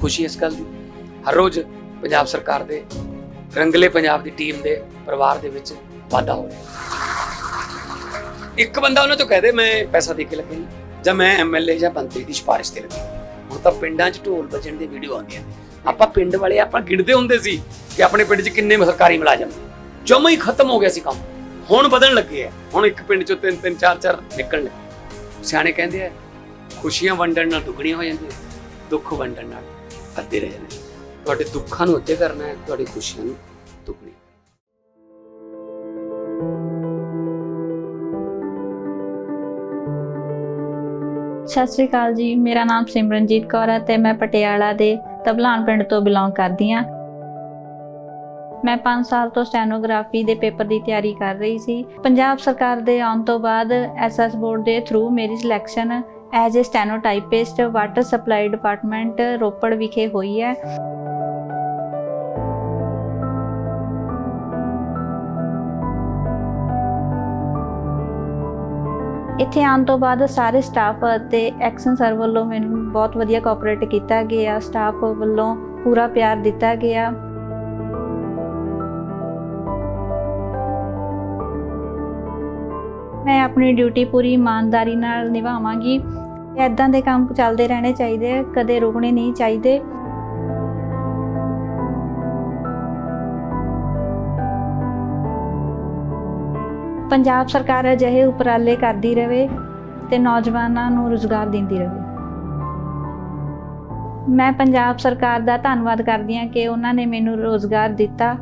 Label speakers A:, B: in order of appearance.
A: ਖੁਸ਼ੀ ਇਸ ਗੱਲ ਦੀ। ਹਰ ਰੋਜ਼ ਪੰਜਾਬ ਸਰਕਾਰ ਦੇ, ਰੰਗਲੇ ਪੰਜਾਬ ਦੀ ਟੀਮ ਦੇ ਪਰਿਵਾਰ ਦੇ ਵਿੱਚ ਵਾਧਾ ਹੋ ਰਿਹਾ। ਇੱਕ ਬੰਦਾ ਉਹਨਾਂ ਤੋਂ ਕਹਦੇ ਮੈਂ ਪੈਸਾ ਦੇ ਕੇ ਲੱਗੇ ਜਾਂ ਮੈਂ ਐਮਐਲਏ ਜਾਂ ਮੰਤਰੀ ਦੀ ਸਿਫਾਰਿਸ਼ ਤੇ ਲੱਗੀ। ਹੁਣ ਤਾਂ ਪਿੰਡਾਂ 'ਚ ਢੋਲ ਵੱਜਣ ਦੀ ਵੀਡੀਓ ਆਉਂਦੀਆਂ ਆਪਾਂ ਪਿੰਡ ਵਾਲੇ ਆਪਾਂ ਗਿਣਦੇ ਹੁੰਦੇ ਸੀ ਕਿ ਆਪਣੇ ਪਿੰਡ 'ਚ ਕਿੰਨੇ ਸਰਕਾਰੀ ਮੁਲਾਜ਼ਮ ਨੇ। ਜਮਾ ਹੀ ਖਤਮ ਹੋ ਗਿਆ ਸੀ ਕੰਮ। ਹੁਣ ਵਧਣ ਲੱਗੇ ਆ। ਹੁਣ ਇੱਕ ਪਿੰਡ 'ਚੋਂ ਤਿੰਨ ਤਿੰਨ, ਚਾਰ ਚਾਰ ਨਿਕਲਣ ਲੱਗੇ। ਸਿਆਣੇ ਕਹਿੰਦੇ ਆ, ਖੁਸ਼ੀਆਂ ਵੰਡਣ ਨਾਲ ਦੁੱਗਣੀਆਂ ਹੋ ਜਾਂਦੀਆਂ ਦੁੱਖ ਵੰਡਣ ਨਾਲ। ਅੱਧੇ ਰਹਿ ਤੁਹਾਡੇ ਦੁੱਖਾਂ ਨੂੰ ਅੱਧੇ ਕਰਨਾ ਹੈ, ਤੁਹਾਡੀ ਖੁਸ਼ੀਆਂ ਨੂੰ ਦੁੱਗਣੀ।
B: ਸਤਿ ਸ਼੍ਰੀ ਅਕਾਲ ਜੀ, ਮੇਰਾ ਨਾਮ ਸਿਮਰਨਜੀਤ ਕੌਰ ਹੈ ਤੇ ਮੈਂ ਪਟਿਆਲਾ ਦੇ ਤਬਲਾਨ ਪਿੰਡ ਤੋਂ ਬਿਲੋਂਗ ਕਰਦੀ ਹਾਂ। ਮੈਂ 5 ਸਾਲ ਤੋਂ ਸਟੈਨੋਗ੍ਰਾਫੀ ਦੇ ਪੇਪਰ ਦੀ ਤਿਆਰੀ ਕਰ ਰਹੀ ਸੀ। ਪੰਜਾਬ ਸਰਕਾਰ ਦੇ ਆਉਣ ਤੋਂ ਬਾਅਦ ਐਸਐਸ ਬੋਰਡ ਦੇ ਥਰੂ ਮੇਰੀ selection as uh stenotypist water supply department Ropar ਵਿਖੇ ਹੋਈ ਹੈ। ਇੱਥੇ ਆਉਣ ਤੋਂ ਬਾਅਦ ਸਾਰੇ ਸਟਾਫ ਅਤੇ ਐਕਸ਼ਨ ਸਰ ਵੱਲੋਂ ਮੈਨੂੰ ਬਹੁਤ ਵਧੀਆ ਕੋਆਪਰੇਟ ਕੀਤਾ ਗਿਆ। ਸਟਾਫ ਵੱਲੋਂ ਪੂਰਾ ਪਿਆਰ ਦਿੱਤਾ ਗਿਆ। ਮੈਂ ਆਪਣੀ ਡਿਊਟੀ ਪੂਰੀ ਇਮਾਨਦਾਰੀ ਨਾਲ ਨਿਭਾਵਾਂਗੀ। ਐਦਾਂ ਦੇ ਕੰਮ ਚੱਲਦੇ ਰਹਿਣੇ ਚਾਹੀਦੇ ਆ, ਕਦੇ ਰੁਕਣੇ ਨਹੀਂ ਚਾਹੀਦੇ। ਪੰਜਾਬ ਸਰਕਾਰ ਅਜਿਹੇ ਉਪਰਾਲੇ ਕਰਦੀ ਰਹੇ ਤੇ ਨੌਜਵਾਨਾਂ ਨੂੰ ਰੁਜ਼ਗਾਰ ਦਿੰਦੀ ਰਹੇ ਮੈਂ ਪੰਜਾਬ ਸਰਕਾਰ ਦਾ ਧੰਨਵਾਦ ਕਰਦੀ ਹਾਂ ਕਿ ਉਹਨਾਂ ਨੇ ਮੈਨੂੰ ਰੋਜ਼ਗਾਰ ਦਿੱਤਾ।